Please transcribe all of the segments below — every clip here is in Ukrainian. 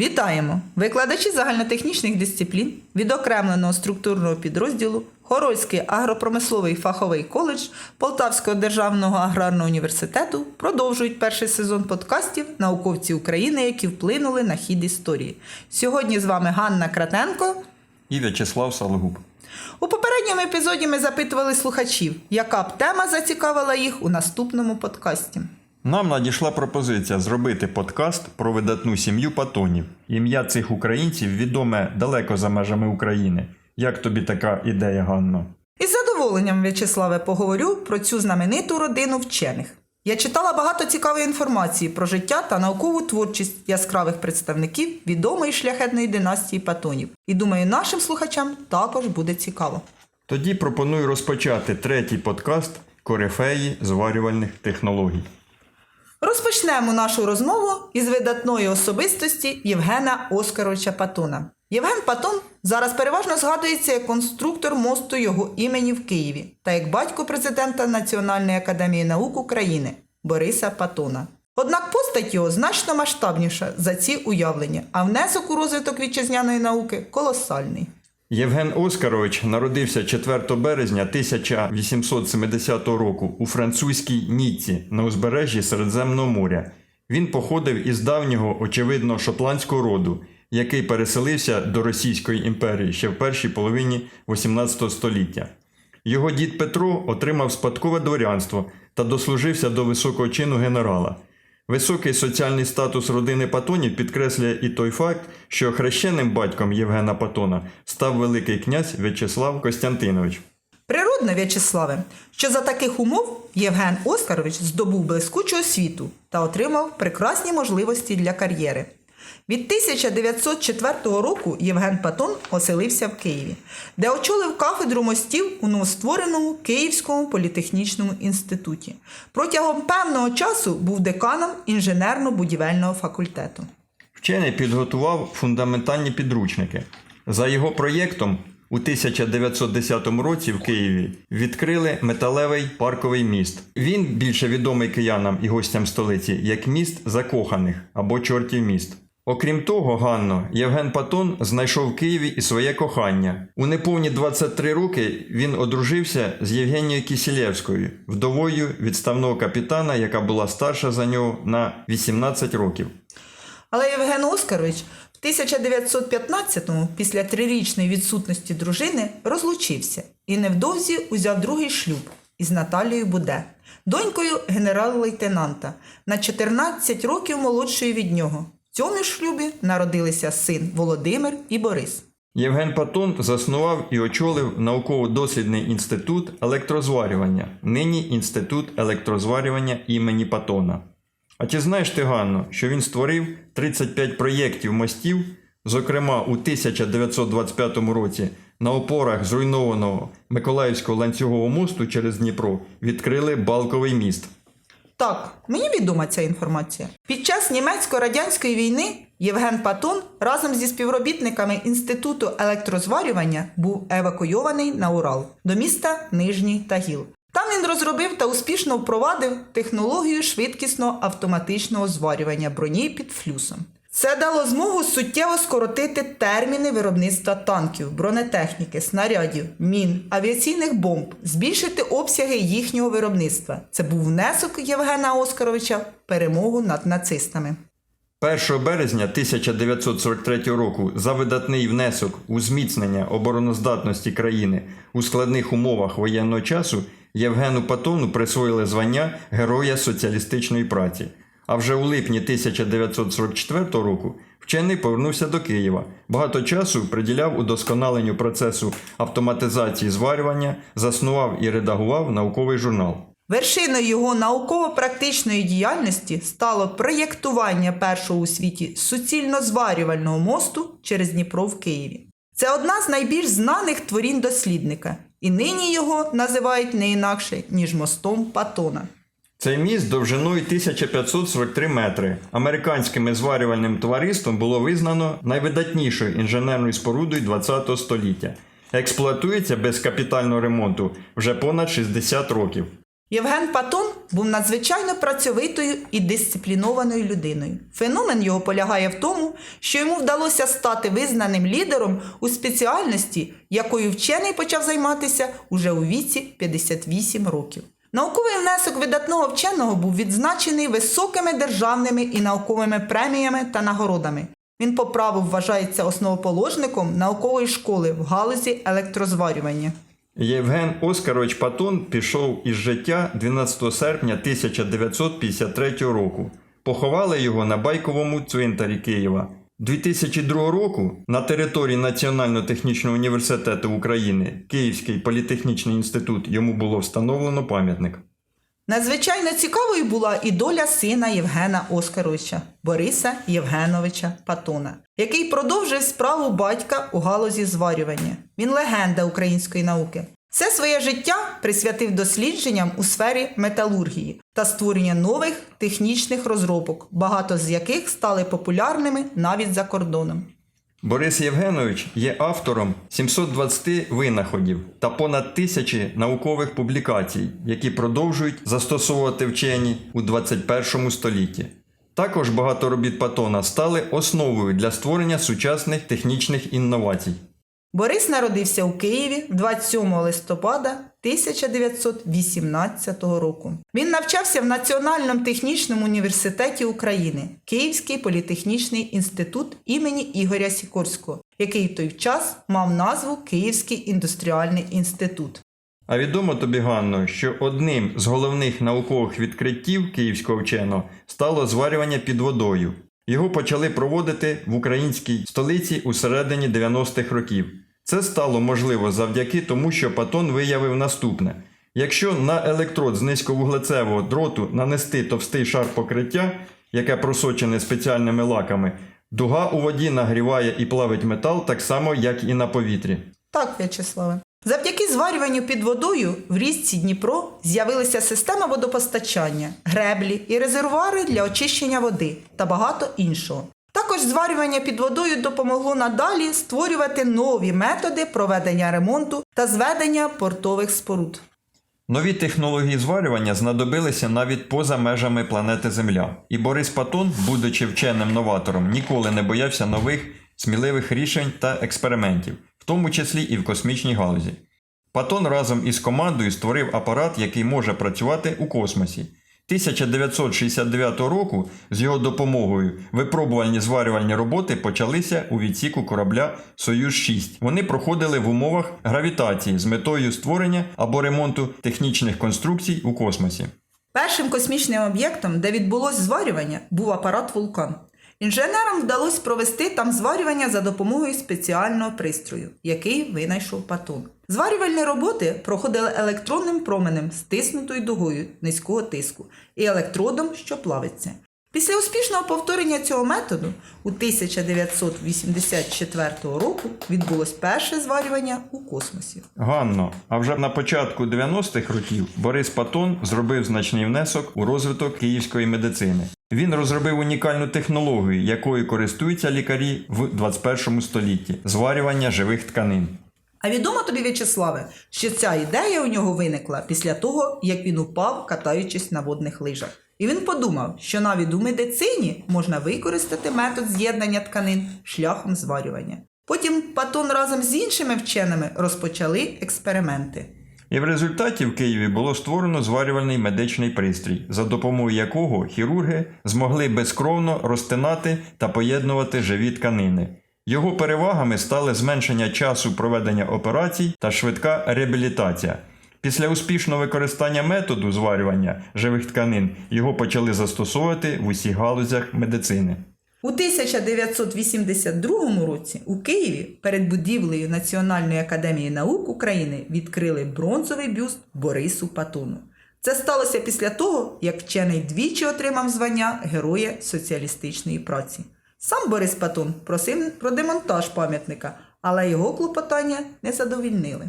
Вітаємо! Викладачі загальнотехнічних дисциплін відокремленого структурного підрозділу Хорольський агропромисловий фаховий коледж Полтавського державного аграрного університету продовжують перший сезон подкастів Науковці України, які вплинули на хід історії. Сьогодні з вами Ганна Кратенко. і В'ячеслав Сологуб. У попередньому епізоді ми запитували слухачів, яка б тема зацікавила їх у наступному подкасті. Нам надійшла пропозиція зробити подкаст про видатну сім'ю Патонів. Ім'я цих українців відоме далеко за межами України. Як тобі така ідея, Ганно? Із задоволенням, В'ячеславе, поговорю про цю знамениту родину вчених. Я читала багато цікавої інформації про життя та наукову творчість яскравих представників відомої шляхетної династії Патонів. І думаю, нашим слухачам також буде цікаво. Тоді пропоную розпочати третій подкаст Корифеї зварювальних технологій. Розпочнемо нашу розмову із видатної особистості Євгена Оскаровича Патона. Євген Патон зараз переважно згадується як конструктор мосту його імені в Києві та як батько президента Національної академії наук України Бориса Патона. Однак постать його значно масштабніша за ці уявлення, а внесок у розвиток вітчизняної науки колосальний. Євген Оскарович народився 4 березня 1870 року у французькій Ніцці на узбережжі Середземного моря. Він походив із давнього, очевидно, шотландського роду, який переселився до Російської імперії ще в першій половині XVIII століття. Його дід Петро отримав спадкове дворянство та дослужився до високого чину генерала. Високий соціальний статус родини Патонів підкреслює і той факт, що хрещеним батьком Євгена Патона став великий князь В'ячеслав Костянтинович. Природно, В'ячеславе, що за таких умов Євген Оскарович здобув блискучу освіту та отримав прекрасні можливості для кар'єри. Від 1904 року Євген Патон оселився в Києві, де очолив кафедру мостів у новоствореному Київському політехнічному інституті. Протягом певного часу був деканом інженерно-будівельного факультету. Вчений підготував фундаментальні підручники. За його проєктом у 1910 році в Києві відкрили металевий парковий міст. Він більше відомий киянам і гостям столиці як міст закоханих або чортів міст. Окрім того, Ганно, Євген Патон знайшов в Києві і своє кохання. У неповні 23 роки він одружився з Євгенією Кісілєвською, вдовою відставного капітана, яка була старша за нього на 18 років. Але Євген Оскарович в 1915-му, після трирічної відсутності дружини, розлучився і невдовзі узяв другий шлюб із Наталією Буде, донькою генерал-лейтенанта, на 14 років молодшою від нього. Цьому шлюбі народилися син Володимир і Борис. Євген Патон заснував і очолив науково-дослідний інститут електрозварювання, нині Інститут електрозварювання імені Патона. А чи знаєш ти, Ганно, що він створив 35 проєктів мостів, зокрема у 1925 році на опорах зруйнованого Миколаївського ланцюгового мосту через Дніпро відкрили балковий міст. Так, мені відома ця інформація. Під час німецько-радянської війни Євген Патон разом зі співробітниками Інституту електрозварювання був евакуйований на Урал до міста Нижній Тагіл. Там він розробив та успішно впровадив технологію швидкісного автоматичного зварювання броні під флюсом. Це дало змогу суттєво скоротити терміни виробництва танків, бронетехніки, снарядів, мін, авіаційних бомб, збільшити обсяги їхнього виробництва. Це був внесок Євгена Оскаровича в перемогу над нацистами. 1 березня 1943 року за видатний внесок у зміцнення обороноздатності країни у складних умовах воєнного часу Євгену Патону присвоїли звання Героя соціалістичної праці. А вже у липні 1944 року вчений повернувся до Києва. Багато часу приділяв удосконаленню процесу автоматизації зварювання, заснував і редагував науковий журнал. Вершиною його науково-практичної діяльності стало проєктування першого у світі суцільно-зварювального мосту через Дніпро в Києві. Це одна з найбільш знаних творінь дослідника, і нині його називають не інакше, ніж мостом Патона. Цей міст довжиною 1543 метри. Американським зварювальним товариством було визнано найвидатнішою інженерною спорудою ХХ століття. Експлуатується без капітального ремонту вже понад 60 років. Євген Патон був надзвичайно працьовитою і дисциплінованою людиною. Феномен його полягає в тому, що йому вдалося стати визнаним лідером у спеціальності, якою вчений почав займатися уже у віці 58 років. Науковий внесок видатного вченого був відзначений високими державними і науковими преміями та нагородами. Він по праву вважається основоположником наукової школи в галузі електрозварювання. Євген Оскарович Патон пішов із життя 12 серпня 1953 року. Поховали його на Байковому цвинтарі Києва. 2002 року на території Національного технічного університету України Київський політехнічний інститут йому було встановлено пам'ятник. Надзвичайно цікавою була і доля сина Євгена Оскаровича Бориса Євгеновича Патона, який продовжив справу батька у галузі зварювання. Він легенда української науки. Все своє життя присвятив дослідженням у сфері металургії та створення нових технічних розробок, багато з яких стали популярними навіть за кордоном. Борис Євгенович є автором 720 винаходів та понад тисячі наукових публікацій, які продовжують застосовувати вчені у 21 столітті. Також багато робіт Патона стали основою для створення сучасних технічних інновацій. Борис народився у Києві 27 листопада 1918 року. Він навчався в Національному технічному університеті України, Київський політехнічний інститут імені Ігоря Сікорського, який в той час мав назву Київський індустріальний інститут. А відомо тобі, Ганно, що одним з головних наукових відкриттів київського вченого стало зварювання під водою. Його почали проводити в українській столиці у середині 90-х років. Це стало можливо завдяки тому, що Патон виявив наступне: якщо на електрод з низьковуглецевого дроту нанести товстий шар покриття, яке просочене спеціальними лаками, дуга у воді нагріває і плавить метал так само, як і на повітрі. Так, В'ячеславе. Завдяки зварюванню під водою в річці Дніпро з'явилася система водопостачання, греблі і резервуари для очищення води та багато іншого. Також зварювання під водою допомогло надалі створювати нові методи проведення ремонту та зведення портових споруд. Нові технології зварювання знадобилися навіть поза межами планети Земля. І Борис Патон, будучи вченим новатором, ніколи не боявся нових сміливих рішень та експериментів, в тому числі і в космічній галузі. Патон разом із командою створив апарат, який може працювати у космосі. 1969 року з його допомогою випробувальні зварювальні роботи почалися у відсіку корабля Союз 6 Вони проходили в умовах гравітації з метою створення або ремонту технічних конструкцій у космосі. Першим космічним об'єктом, де відбулось зварювання, був апарат Вулкан. Інженерам вдалося провести там зварювання за допомогою спеціального пристрою, який винайшов Патон. Зварювальні роботи проходили електронним променем стиснутою дугою низького тиску і електродом, що плавиться. Після успішного повторення цього методу у 1984 року відбулось перше зварювання у космосі. Ганно, а вже на початку 90-х років Борис Патон зробив значний внесок у розвиток київської медицини. Він розробив унікальну технологію, якою користуються лікарі в 21 столітті зварювання живих тканин. А відомо тобі, В'ячеславе, що ця ідея у нього виникла після того, як він упав, катаючись на водних лижах. І він подумав, що навіть у медицині можна використати метод з'єднання тканин шляхом зварювання. Потім Патон разом з іншими вченими розпочали експерименти. І в результаті в Києві було створено зварювальний медичний пристрій, за допомогою якого хірурги змогли безкровно розтинати та поєднувати живі тканини. Його перевагами стали зменшення часу проведення операцій та швидка реабілітація. Після успішного використання методу зварювання живих тканин його почали застосовувати в усіх галузях медицини. У 1982 році у Києві перед будівлею Національної академії наук України відкрили бронзовий бюст Борису Патону. Це сталося після того, як вчений двічі отримав звання Героя соціалістичної праці. Сам Борис Патон просив про демонтаж пам'ятника, але його клопотання не задовільнили.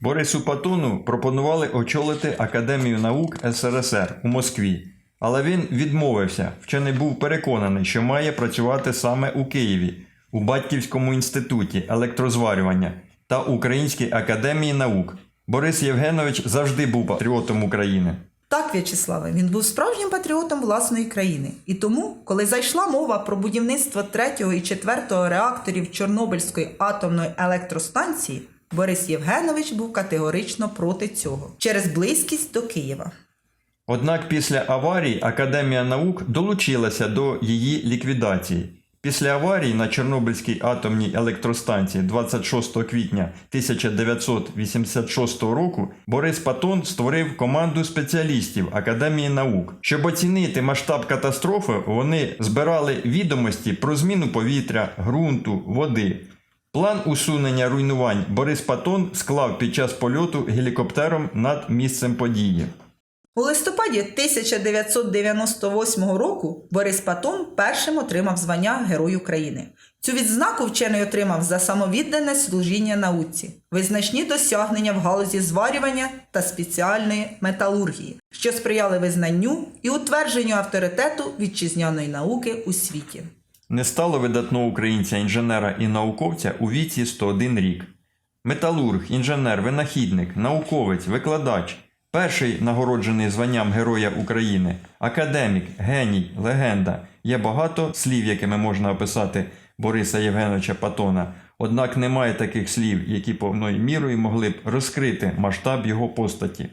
Борису Патону пропонували очолити Академію наук СРСР у Москві, але він відмовився, вчений був переконаний, що має працювати саме у Києві, у Батьківському інституті електрозварювання та Українській академії наук. Борис Євгенович завжди був патріотом України. Так, В'ячеславе, він був справжнім патріотом власної країни. І тому, коли зайшла мова про будівництво третього і четвертого реакторів Чорнобильської атомної електростанції, Борис Євгенович був категорично проти цього через близькість до Києва. Однак після аварії Академія наук долучилася до її ліквідації. Після аварії на Чорнобильській атомній електростанції 26 квітня 1986 року Борис Патон створив команду спеціалістів Академії наук. Щоб оцінити масштаб катастрофи, вони збирали відомості про зміну повітря, ґрунту, води. План усунення руйнувань Борис Патон склав під час польоту гелікоптером над місцем події. У листопаді 1998 року Борис Патон першим отримав звання Герой України. Цю відзнаку вчений отримав за самовіддане служіння науці, визначні досягнення в галузі зварювання та спеціальної металургії, що сприяли визнанню і утвердженню авторитету вітчизняної науки у світі. Не стало видатного українця інженера і науковця у віці 101 рік. Металург, інженер, винахідник, науковець, викладач, перший нагороджений званням Героя України, академік, геній, легенда. Є багато слів, якими можна описати Бориса Євгеновича Патона. Однак немає таких слів, які повною мірою могли б розкрити масштаб його постаті.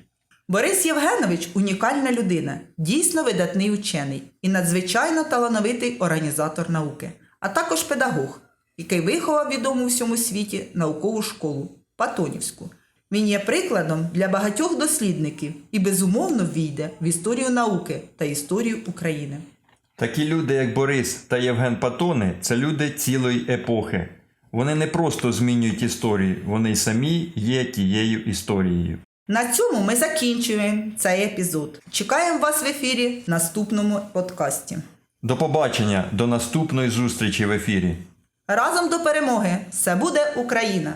Борис Євгенович унікальна людина, дійсно видатний учений і надзвичайно талановитий організатор науки, а також педагог, який виховав відому всьому світі наукову школу Патонівську. Він є прикладом для багатьох дослідників і безумовно ввійде в історію науки та історію України. Такі люди, як Борис та Євген Патони, це люди цілої епохи. Вони не просто змінюють історію, вони самі є тією історією. На цьому ми закінчуємо цей епізод. Чекаємо вас в ефірі в наступному подкасті. До побачення, до наступної зустрічі в ефірі. Разом до перемоги! Все буде Україна!